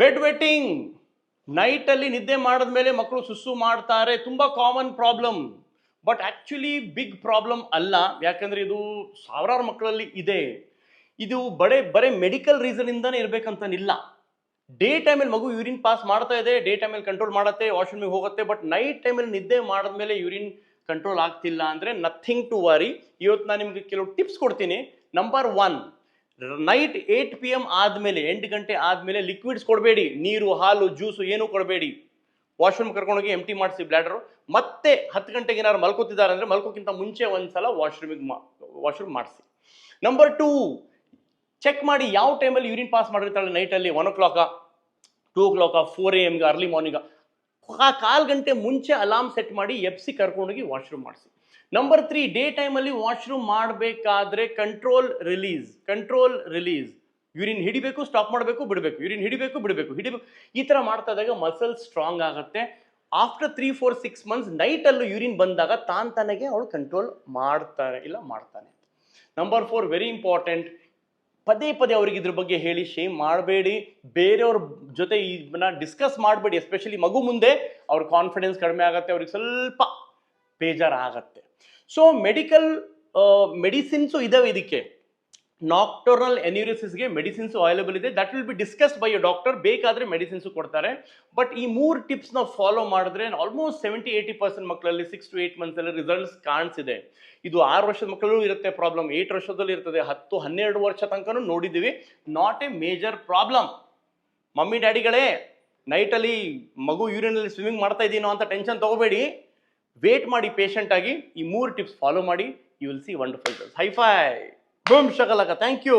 Bed wetting ನೈಟಲ್ಲಿ ನಿದ್ದೆ ಮಾಡಿದ್ಮೇಲೆ ಮಕ್ಕಳು ಸುಸ್ಸು ಮಾಡ್ತಾರೆ, ತುಂಬ common problem but actually big problem ಅಲ್ಲ. ಯಾಕಂದರೆ ಇದು ಸಾವಿರಾರು ಮಕ್ಕಳಲ್ಲಿ ಇದೆ. ಇದು ಬಡೇ, ಬರೀ ಮೆಡಿಕಲ್ ರೀಸನಿಂದನೇ ಇರಬೇಕಂತನಿಲ್ಲ. ಡೇ ಟೈಮಲ್ಲಿ ಮಗು ಯೂರಿನ್ ಪಾಸ್ ಮಾಡ್ತಾ ಇದೆ ಡೇ ಟೈಮಲ್ಲಿ ಕಂಟ್ರೋಲ್ ಮಾಡುತ್ತೆ ವಾಶ್ರೂಮಿಗೆ ಹೋಗುತ್ತೆ ಬಟ್ ನೈಟ್ ಟೈಮಲ್ಲಿ ನಿದ್ದೆ ಮಾಡಿದ್ಮೇಲೆ ಯೂರಿನ್ ಕಂಟ್ರೋಲ್ ಆಗ್ತಿಲ್ಲ ಅಂದರೆ ನಥಿಂಗ್ ಟು ವರಿ ಇವತ್ತು ನಾನು ನಿಮಗೆ ಕೆಲವು ಟಿಪ್ಸ್ ಕೊಡ್ತೀನಿ. Number one night eight P M ಆದಮೇಲೆ, ಎಂಟು ಗಂಟೆ ಆದಮೇಲೆ ಲಿಕ್ವಿಡ್ಸ್ ಕೊಡಬೇಡಿ. ನೀರು, ಹಾಲು ಜ್ಯೂಸು ಏನೂ ಕೊಡಬೇಡಿ. ವಾಶ್ರೂಮ್ ಕರ್ಕೊಂಡೋಗಿ ಎಂಟಿ ಮಾಡಿಸಿ ಬ್ಲ್ಯಾಡರು ಮತ್ತೆ ಹತ್ತು ಗಂಟೆಗೆ ಏನಾದ್ರು ಮಲ್ಕೋತಿದ್ದಾರೆ ಅಂದರೆ ಮಲ್ಕೋಕ್ಕಿಂತ ಮುಂಚೆ ಒಂದ್ಸಲ ವಾಶ್ರೂಮಿಗೆ ಮಾ ವಾಶ್ರೂಮ್ ಮಾಡಿಸಿ. ನಂಬರ್ ಟೂ ಚೆಕ್ ಮಾಡಿ ಯಾವ ಟೈಮಲ್ಲಿ ಯೂರಿನ್ ಪಾಸ್ ಮಾಡಿರ್ತಾಳೆ ನೈಟಲ್ಲಿ one o'clock two o'clock four A ಎಮ್ಗೆ early morning ಕಾಲು ಗಂಟೆ ಮುಂಚೆ ಅಲಾರ್ಮ್ ಸೆಟ್ ಮಾಡಿ ಎಪ್ಸಿ ಕರ್ಕೊಂಡೋಗಿ ವಾಶ್ರೂಮ್ ಮಾಡಿಸಿ. ನಂಬರ್ ತ್ರೀ ಡೇ ಟೈಮಲ್ಲಿ ವಾಶ್ರೂಮ್ ಮಾಡಬೇಕಾದ್ರೆ control release control release urine ಹಿಡಿಬೇಕು ಸ್ಟಾಪ್ ಮಾಡಬೇಕು, ಬಿಡಬೇಕು. ಯೂರಿನ್ ಹಿಡಿಬೇಕು, ಬಿಡಬೇಕು. ಹಿಡಿಬೇಕು ಈ ಥರ ಮಾಡ್ತಾ ಇದ್ದಾಗ ಮಸಲ್ ಸ್ಟ್ರಾಂಗ್ ಆಗುತ್ತೆ. After three four six months ನೈಟಲ್ಲೂ urine ಬಂದಾಗ ತಾನ್ ತಾನಗೆ ಅವಳು ಕಂಟ್ರೋಲ್ ಮಾಡ್ತಾರೆ, ಇಲ್ಲ ಮಾಡ್ತಾನೆ ನಂಬರ್ ಫೋರ್ ವೆರಿ ಇಂಪಾರ್ಟೆಂಟ್ ಪದೇ ಪದೇ ಅವ್ರಿಗೆ ಇದ್ರ ಬಗ್ಗೆ ಹೇಳಿ ಶೇಮ್ ಮಾಡಬೇಡಿ. ಬೇರೆಯವ್ರ ಜೊತೆ ಇದನ್ನ ಡಿಸ್ಕಸ್ ಮಾಡಬೇಡಿ ಎಸ್ಪೆಷಲಿ ಮಗು ಮುಂದೆ. ಅವ್ರ ಕಾನ್ಫಿಡೆನ್ಸ್ ಕಡಿಮೆ ಆಗುತ್ತೆ, ಅವ್ರಿಗೆ ಸ್ವಲ್ಪ ಬೇಜಾರಾಗತ್ತೆ. ಸೊ ಮೆಡಿಕಲ್ ಮೆಡಿಸಿನ್ಸು ಇದಾವೆ ಇದಕ್ಕೆ. ನಾಕ್ಟೋರ್ನಲ್ ಎನ್ಯೂರಿಸಿಸ್ಗೆ ಮೆಡಿಸಿನ್ಸ್ ಅವೈಲೇಬಲ್ ಇದೆ. That will be discussed by doctor ಬೇಕಾದರೆ ಮೆಡಿಸಿನ್ಸು ಕೊಡ್ತಾರೆ. ಬಟ್ ಈ ಮೂರು ಟಿಪ್ಸ್ನ ಫಾಲೋ ಮಾಡಿದ್ರೆ ಆಲ್ಮೋಸ್ಟ್ ಸೆವೆಂಟಿ ಏಯ್ಟಿ ಪರ್ಸೆಂಟ್ ಮಕ್ಕಳಲ್ಲಿ ಸಿಕ್ಸ್ ಟು ಏಯ್ಟ್ ಮಂತ್ಸಲ್ಲಿ ರಿಸಲ್ಟ್ಸ್ ಕಾಣಿಸಿದೆ. ಇದು ಆರು ವರ್ಷದ ಮಕ್ಕಳು ಇರುತ್ತೆ ಪ್ರಾಬ್ಲಮ್ ಏಟ್ ವರ್ಷದಲ್ಲಿ ಇರ್ತದೆ. ಹತ್ತು, ಹನ್ನೆರಡು ವರ್ಷ ತನಕ ನೋಡಿದ್ದೀವಿ. Not a major problem mummy, ಡ್ಯಾಡಿಗಳೇ ನೈಟಲ್ಲಿ ಮಗು ಯೂರಿನಲ್ಲಿ ಸ್ವಿಮ್ಮಿಂಗ್ ಮಾಡ್ತಾ ಇದ್ದೀನೋ ಅಂತ ಟೆನ್ಷನ್ ತಗೋಬೇಡಿ. ವೇಟ್ ಮಾಡಿ ಪೇಷಂಟ್ ಆಗಿ ಈ ಮೂರು ಟಿಪ್ಸ್ ಫಾಲೋ ಮಾಡಿ you will see wonderful hi fi boom Shakalaka thank you